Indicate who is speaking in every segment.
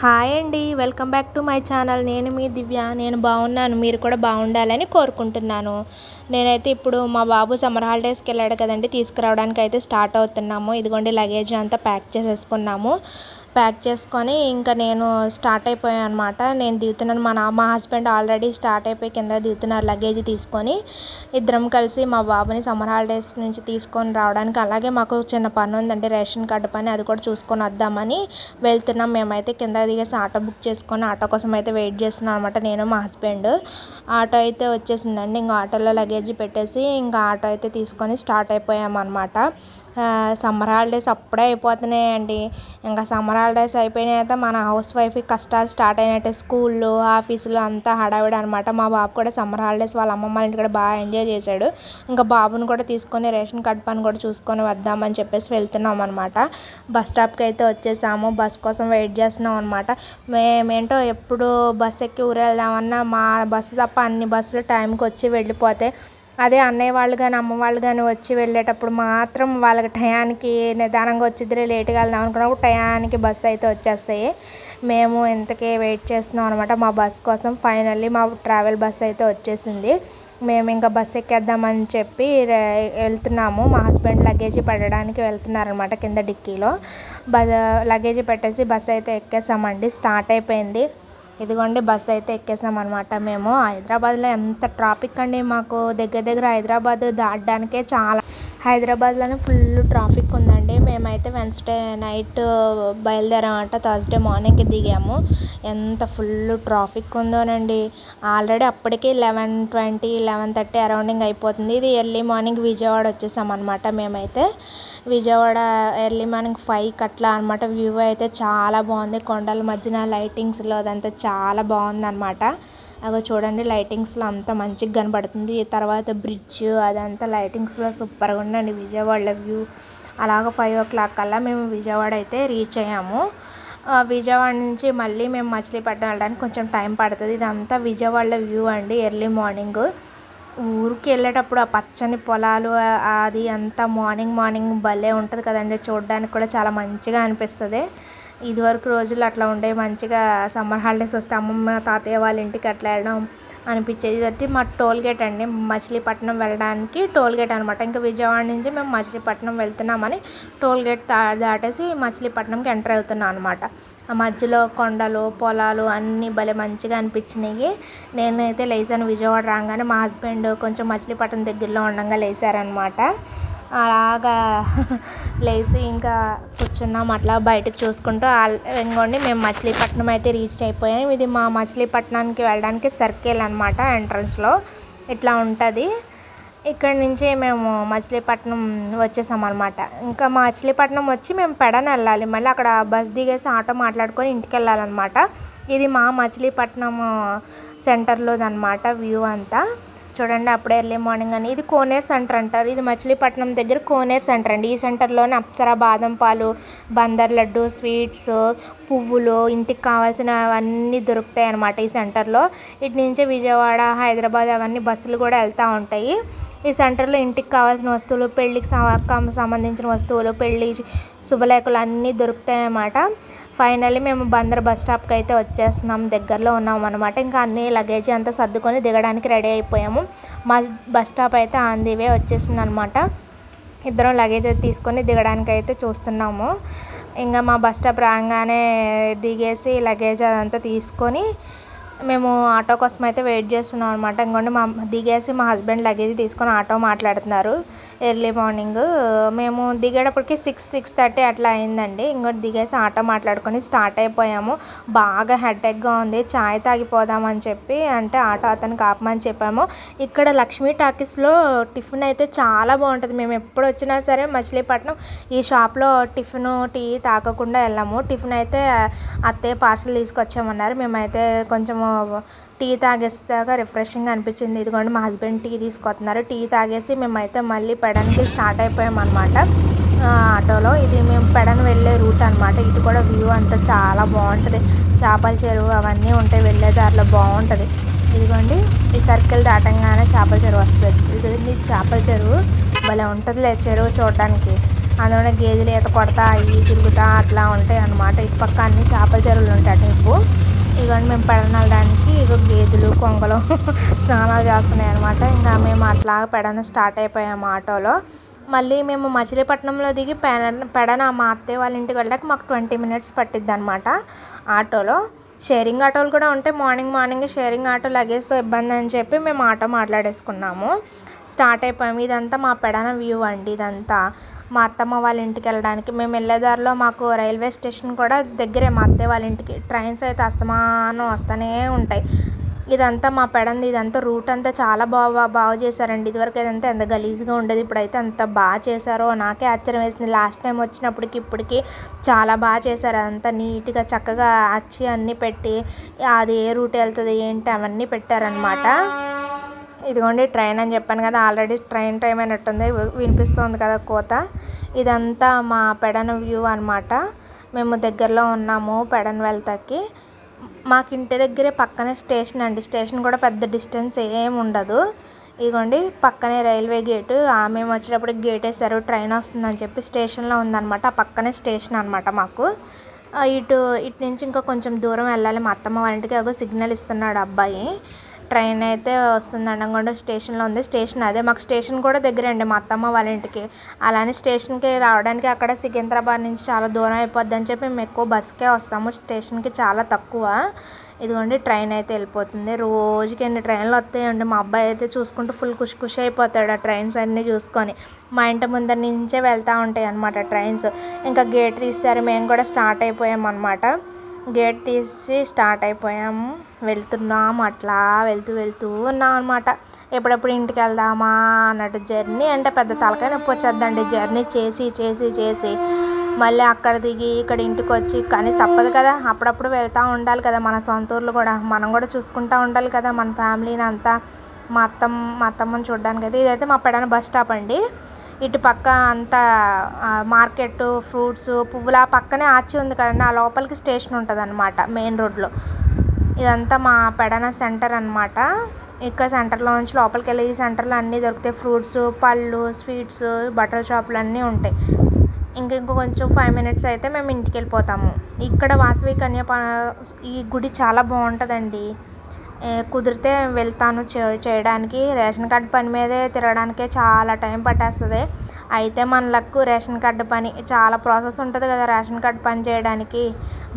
Speaker 1: Hi అండి welcome back to my channel. నేను మీ దివ్య నేను బాగున్నాను. మీరు కూడా బాగుండాలని కోరుకుంటున్నాను. నేనైతే ఇప్పుడు మా బాబు సమ్మర్ హాలిడేస్కి వెళ్ళాడు కదండి తీసుకురావడానికి అయితే స్టార్ట్ అవుతున్నాము. ఇదిగోండి లగేజ్ అంతా ప్యాక్ చేసేసుకున్నాము. ప్యాక్ చేసుకొని ఇంకా నేను స్టార్ట్ అయిపోయాను అనమాట నేను దిగుతున్నాను. మా నా మా హస్బెండ్ ఆల్రెడీ స్టార్ట్ అయిపోయి కింద దిగుతున్నారు లగేజ్ తీసుకొని. ఇద్దరం కలిసి మా బాబుని సమ్మర్ హాలిడేస్ నుంచి తీసుకొని రావడానికి అలాగే మాకు చిన్న పని ఉందండి. రేషన్ కార్డు పని అది కూడా చూసుకొని వద్దామని వెళ్తున్నాం. మేమైతే కింద దిగేసి ఆటో బుక్ చేసుకొని ఆటో కోసం అయితే వెయిట్ చేస్తున్నాం అనమాట నేను మా హస్బెండ్. ఆటో అయితే వచ్చేసిందండి. ఇంకా ఆటోలో లగేజ్ పెట్టేసి ఇంకా ఆటో అయితే తీసుకొని స్టార్ట్ అయిపోయాం అనమాట సమ్మర్ హాలిడేస్ అప్పుడే అయిపోతున్నాయండి. ఇంకా సమ్మర్ హాలిడేస్ అయిపోయినాయి అయితే మన హౌస్ వైఫ్ కష్టాలు స్టార్ట్ అయినట్టే స్కూల్లో ఆఫీసులో అంతా హడావిడి అనమాట మా బాబు కూడా సమ్మర్ హాలిడేస్ వాళ్ళ అమ్మమ్మ వాళ్ళ కూడా బాగా ఎంజాయ్ చేశాడు. ఇంకా బాబుని కూడా తీసుకొని రేషన్ కార్డ్ పని కూడా చూసుకొని వద్దామని చెప్పేసి వెళ్తున్నాం అనమాట బస్ స్టాప్కి అయితే వచ్చేసాము. బస్ కోసం వెయిట్ చేస్తున్నాం అనమాట మేమేంటో ఎప్పుడు బస్ ఎక్కి ఊరు వెళ్దామన్నా మా బస్సు తప్ప అన్ని బస్సులు టైంకి వచ్చి వెళ్ళిపోతే అదే అన్నయ్య వాళ్ళు కానీ అమ్మ వాళ్ళు కానీ వచ్చి వెళ్ళేటప్పుడు మాత్రం వాళ్ళకి టయానికి నిదానంగా వచ్చిద్దిలే లేట్గా వెళ్దాం అనుకున్నప్పుడు టయానికి బస్సు అయితే వచ్చేస్తాయి. మేము ఇంతకే వెయిట్ చేస్తున్నాం అనమాట మా బస్ కోసం. ఫైనల్లీ మా ట్రావెల్ బస్ అయితే వచ్చేసింది. మేము ఇంకా బస్ ఎక్కేద్దామని చెప్పి వెళ్తున్నాము. మా హస్బెండ్ లగేజీ పెట్టడానికి వెళ్తున్నారనమాట కింద డిక్కీలో. బ లగేజీ పెట్టేసి బస్ అయితే ఎక్కేసామండి. స్టార్ట్ అయిపోయింది. ఇదిగోండి బస్సు అయితే ఎక్కేసామన్నమాట మేము. హైదరాబాద్లో ఎంత ట్రాఫిక్ అండి మాకు. దగ్గర దగ్గర హైదరాబాద్ దాటడానికే చాలా. హైదరాబాద్లోనే ఫుల్ ట్రాఫిక్ ఉందండి. మేమైతే వెన్స్డే నైట్ బయలుదేరామంట. థర్స్డే మార్నింగ్కి దిగాము. ఎంత ఫుల్ ట్రాఫిక్ ఉందోనండి. ఆల్రెడీ అప్పటికే లెవెన్ ట్వంటీ లెవెన్ థర్టీ అరౌండింగ్ అయిపోతుంది. ఇది ఎర్లీ మార్నింగ్ విజయవాడ వచ్చేసామన్నమాట మేమైతే. విజయవాడ ఎర్లీ మార్నింగ్ ఫైవ్కి అట్లా అనమాట వ్యూ అయితే చాలా బాగుంది. కొండల మధ్యన లైటింగ్స్లో అదంతా చాలా బాగుందన్నమాట. అగో చూడండి లైటింగ్స్లో అంత మంచిగా కనబడుతుంది. తర్వాత బ్రిడ్జ్ అదంతా లైటింగ్స్లో సూపర్గా ఉందండి. విజయవాడలో వ్యూ అలాగ ఫైవ్ ఓ క్లాక్ కల్లా మేము విజయవాడ అయితే రీచ్ అయ్యాము. విజయవాడ నుంచి మళ్ళీ మేము మచిలీపట్నం వెళ్ళడానికి కొంచెం టైం పడుతుంది. ఇదంతా విజయవాడలో వ్యూ అండి ఎర్లీ మార్నింగ్ ఊరికి వెళ్ళేటప్పుడు ఆ పచ్చని పొలాలు అది అంతా మార్నింగ్ మార్నింగ్ భలే ఉంటుంది కదండి. చూడడానికి కూడా చాలా మంచిగా అనిపిస్తుంది. ఇదివరకు రోజులు అట్లా ఉండే మంచిగా సమ్మర్ హాలిడేస్ వస్తే అమ్మమ్మ తాతయ్య వాళ్ళ ఇంటికి అట్లా వెళ్ళడం అనిపించేది. ఇది మా టోల్ గేట్ అండి. మచిలీపట్నం వెళ్ళడానికి టోల్ గేట్ అనమాట ఇంకా విజయవాడ నుంచి మేము మచిలీపట్నం వెళ్తున్నామని టోల్ గేట్ దా దాటేసి మచిలీపట్నంకి ఎంటర్ అవుతున్నాం అనమాట ఆ మధ్యలో కొండలు పొలాలు అన్నీ భలే మంచిగా అనిపించినాయి నేనైతే లేచాను విజయవాడ రాగానే. మా హస్బెండ్ కొంచెం మచిలీపట్నం దగ్గరలో ఉండగా లేచారనమాట అలాగా లేచి ఇంకా కూర్చున్నాం అట్లా బయటకు చూసుకుంటూ ఇంకోండి మేము మచిలీపట్నం అయితే రీచ్ అయిపోయాం. ఇది మా మచిలీపట్నానికి వెళ్ళడానికి సర్కిల్ అనమాట ఎంట్రన్స్లో ఇట్లా ఉంటుంది. ఇక్కడ నుంచి మేము మచిలీపట్నం వచ్చేసాం అనమాట ఇంకా మచిలీపట్నం వచ్చి మేము పెడన వెళ్ళాలి. మళ్ళీ అక్కడ బస్ దిగేసి ఆటో మాట్లాడుకొని ఇంటికి వెళ్ళాలన్నమాట ఇది మా మచిలీపట్నం సెంటర్లోదనమాట వ్యూ అంతా. చూడండి అప్పుడే ఎర్లీ మార్నింగ్ అని. ఇది కోనేర్ సెంటర్ అంటారు. ఇది మచిలీపట్నం దగ్గర కోనేర్ సెంటర్ అండి. ఈ సెంటర్లోనే అప్సరా బాదం పాలు బందర్ లడ్డు స్వీట్స్ పువ్వులు ఇంటికి కావాల్సినవన్నీ దొరుకుతాయి అన్నమాట ఈ సెంటర్లో ఇటు నుంచి విజయవాడ హైదరాబాద్ అవన్నీ బస్సులు కూడా వెళ్తూ ఉంటాయి. ఈ సెంటర్లో ఇంటికి కావాల్సిన వస్తువులు పెళ్ళికి సంబంధించిన వస్తువులు పెళ్ళి శుభలేఖలు అన్నీ దొరుకుతాయి అన్నమాట. ఫైనల్లీ మేము బందర్ బస్ స్టాప్కి అయితే వచ్చేస్తున్నాం. దగ్గరలో ఉన్నాం అనమాట ఇంకా అన్ని లగేజ్ అంతా సర్దుకొని దిగడానికి రెడీ అయిపోయాము. మా బస్ స్టాప్ అయితే ఆన్ ది వే వచ్చేసింది అనమాట ఇద్దరం లగేజ్ అయితే తీసుకొని దిగడానికి అయితే చూస్తున్నాము. ఇంకా మా బస్ స్టాప్ రాగానే దిగేసి లగేజ్ అదంతా తీసుకొని మేము ఆటో కోసం అయితే వెయిట్ చేస్తున్నాం అనమాట ఇంకోండి మా దిగేసి మా హస్బెండ్ లగేజ్ తీసుకొని ఆటో మాట్లాడుతున్నారు ఎర్లీ మార్నింగ్. మేము దిగేటప్పటికి సిక్స్ సిక్స్ థర్టీ అట్లా అయిందండి. ఇంకోటి దిగేసి ఆటో మాట్లాడుకొని స్టార్ట్ అయిపోయాము. బాగా హెడేక్గా ఉంది. చాయ్ తాగిపోదామని చెప్పి అంటే ఆటో అతనికి ఆపమని చెప్పాము. ఇక్కడ లక్ష్మీ టాకీస్లో టిఫిన్ అయితే చాలా బాగుంటుంది. మేము ఎప్పుడు వచ్చినా సరే మచిలీపట్నం ఈ షాప్లో టిఫిన్ టీ తాగకుండా వెళ్ళాము. టిఫిన్ అయితే అత్తయ్య పార్సల్ తీసుకొచ్చామన్నారు. మేమైతే కొంచెం టీ తాగేస్తాక రిఫ్రెషింగ్ అనిపించింది. ఇదిగోండి మా హస్బెండ్ టీ తీసుకొస్తున్నారు. టీ తాగేసి మేమైతే మళ్ళీ పెడన్కి స్టార్ట్ అయిపోయామన్నమాట. అనమాట ఆటోలో. ఇది మేము పెడన్ వెళ్ళే రూట్ అనమాట ఇటు కూడా వ్యూ అంతా చాలా బాగుంటుంది. చేపల చెరువు అవన్నీ ఉంటాయి వెళ్ళే దారిలో బాగుంటుంది. ఇదిగోండి ఈ సర్కిల్ దాటంగానే చేపల చెరువు వస్తుంది. ఇది చేపల చెరువు. భలే ఉంటుందిలే చెరువు చూడడానికి. అందులోనే గేదెలు ఈత కొడతా అవి తిరుగుతా అట్లా ఉంటాయి అన్నమాట ఇటు పక్క అన్ని చేపల చెరువులు ఉంటాయి అటువైపు ఇదిగోండి మేము పెడన వెళ్ళడానికి ఇగో గేదెలు కొంగలు స్నానాలు చేస్తున్నాయి అనమాట ఇంకా మేము అట్లా పెడన స్టార్ట్ అయిపోయాము ఆటోలో. మళ్ళీ మేము మచిలీపట్నంలో దిగి పెడ పెడన మా అత్తయ్య వాళ్ళ ఇంటికి వెళ్ళడానికి మాకు ట్వంటీ మినిట్స్ పట్టిద్ది అనమాట ఆటోలో. షేరింగ్ ఆటోలు కూడా ఉంటాయి మార్నింగ్ మార్నింగ్ షేరింగ్ ఆటో లగేజ్తో ఇబ్బంది అని చెప్పి మేము ఆటో మాట్లాడేసుకున్నాము. స్టార్ట్ అయిపోయాము. ఇదంతా మా పెడన వ్యూ అండి ఇదంతా. మా అత్తమ్మ వాళ్ళ ఇంటికి వెళ్ళడానికి. మేము వెళ్ళేదారిలో మాకు రైల్వే స్టేషన్ కూడా దగ్గరే మా అత్తయ్య వాళ్ళ ఇంటికి. ట్రైన్స్ అయితే అస్తమానం వస్తూనే ఉంటాయి. ఇదంతా మా పెడంది ఇదంతా రూట్ అంతా చాలా బాగా బాగా చేశారండి. ఇదివరకు ఇదంతా ఎంత గలీజ్గా ఉండేది ఇప్పుడైతే అంత బాగా చేశారో నాకే ఆశ్చర్యం వేసింది. లాస్ట్ టైం వచ్చినప్పటికి ఇప్పటికి చాలా బాగా చేశారు. అదంతా నీట్గా చక్కగా అచ్చి అన్నీ పెట్టి అది ఏ రూట్ వెళ్తుంది ఏంటి అవన్నీ పెట్టారనమాట ఇదిగోండి ట్రైన్ అని చెప్పాను కదా ఆల్రెడీ ట్రైన్ టైం అయినట్టుంది వినిపిస్తుంది కదా కోత. ఇదంతా మా పెడన వ్యూ అనమాట మేము దగ్గరలో ఉన్నాము పెడన్ వెళ్తాకి మాకు ఇంటి దగ్గరే పక్కనే స్టేషన్ అండి. స్టేషన్ కూడా పెద్ద డిస్టెన్స్ ఏం ఉండదు. ఇదిగోండి పక్కనే రైల్వే గేటు. మేము వచ్చేటప్పుడు గేట్ వేసారు ట్రైన్ వస్తుందని చెప్పి స్టేషన్లో ఉందన్నమాట. ఆ పక్కనే స్టేషన్ అనమాట మాకు. ఇటు ఇటు నుంచి ఇంకా కొంచెం దూరం వెళ్ళాలి. మా అత్తమ్మ వాళ్ళ ఇంటికి సిగ్నల్ ఇస్తున్నాడు అబ్బాయి. ట్రైన్ అయితే వస్తుంది అనగొండ స్టేషన్లో ఉంది. స్టేషన్ అదే మాకు స్టేషన్ కూడా దగ్గరే అండి మా అత్తమ్మ వాళ్ళ ఇంటికి. అలానే స్టేషన్కి రావడానికి అక్కడ సికింద్రాబాద్ నుంచి చాలా దూరం అయిపోద్ది అని చెప్పి మేము ఎక్కువ బస్కే వస్తాము. స్టేషన్కి చాలా తక్కువ. ఇదిగోండి ట్రైన్ అయితే వెళ్ళిపోతుంది. రోజుకి ఎన్ని ట్రైన్లు వస్తాయండి. మా అబ్బాయి అయితే చూసుకుంటూ ఫుల్ ఖుషి ఖుషి అయిపోతాడు ఆ ట్రైన్స్ అన్నీ చూసుకొని. మా ఇంటి ముందర నుంచే వెళ్తూ ఉంటాయి అనమాట ట్రైన్స్. ఇంకా గేట్ తీస్తారు మేము కూడా స్టార్ట్ అయిపోయాం అనమాట గేట్ తీసి స్టార్ట్ అయిపోయాము. వెళ్తున్నాము అట్లా వెళ్తూ వెళ్తూ ఉన్నాం అనమాట ఎప్పుడెప్పుడు ఇంటికి వెళ్దామా అన్నట్టు జర్నీ. అంటే పెద్ద తలకాయ నొప్పి వచ్చేద్దండి. జర్నీ చేసి చేసి చేసి. మళ్ళీ అక్కడ దిగి ఇక్కడ ఇంటికి వచ్చి కానీ తప్పదు కదా. అప్పుడప్పుడు వెళ్తూ ఉండాలి కదా మన సొంత ఊర్లు కూడా. మనం కూడా చూసుకుంటూ ఉండాలి కదా మన ఫ్యామిలీని అంతా. మా అత్తమ్మ మా అత్తమ్మని చూడడానికి అయితే ఇదైతే మా పెడన బస్ స్టాప్ అండి. ఇటు పక్క అంతా మార్కెట్ ఫ్రూట్స్ పువ్వుల పక్కనే ఆచి ఉంది కదండి. ఆ లోపలికి స్టేషన్ ఉంటుంది అనమాట మెయిన్ రోడ్లో. ఇదంతా మా పెడన సెంటర్ అనమాట ఇక్కడ సెంటర్లో నుంచి లోపలికి వెళ్ళి ఈ సెంటర్లో అన్నీ దొరుకుతాయి. ఫ్రూట్స్ పళ్ళు స్వీట్స్ బట్టల షాపులు అన్నీ ఉంటాయి. ఇంక ఇంకో కొంచెం ఫైవ్ మినిట్స్ అయితే మేము ఇంటికి వెళ్ళిపోతాము ఇక్కడ వాసవి కన్యపా ఈ గుడి చాలా బాగుంటుందండి. కుదిరితే వెళ్తాను చేయడానికి. రేషన్ కార్డు పని మీదే తిరగడానికే చాలా టైం పట్టేస్తుంది. అయితే మన లక్ రేషన్ కార్డు పని చాలా ప్రాసెస్ ఉంటుంది కదా రేషన్ కార్డు పని చేయడానికి.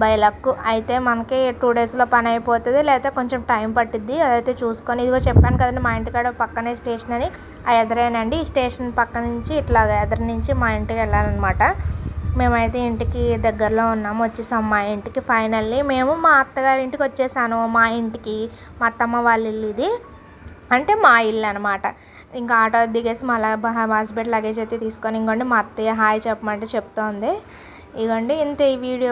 Speaker 1: బై లక్ అయితే మనకి టూ డేస్లో పని అయిపోతుంది లేకపోతే కొంచెం టైం పట్టిద్ది. అదైతే చూసుకొని ఇదిగో చెప్పాను కదండి మా ఇంటికాడ పక్కనే స్టేషన్ అని. ఆ ఎదురేనండి. స్టేషన్ పక్క నుంచి ఇట్లా ఎదురు నుంచి మా ఇంటికి వెళ్ళాలన్నమాట. మేమైతే ఇంటికి దగ్గరలో ఉన్నాము వచ్చేసాం మా ఇంటికి ఫైనల్లీ మేము మా అత్తగారి ఇంటికి వచ్చేసాను. మా ఇంటికి మా అత్తమ్మ వాళ్ళ ఇల్లు ఇది. అంటే మా ఇల్లు అనమాట ఇంకా ఆటో దిగేసి మళ్ళీ హాస్పిటల్ లగేజ్ అయితే తీసుకొని ఇంకోండి మా అత్తయ్య హాయ్ చెప్పమంటే చెప్తోంది. ఇవ్వండి ఇంత ఈ వీడియో.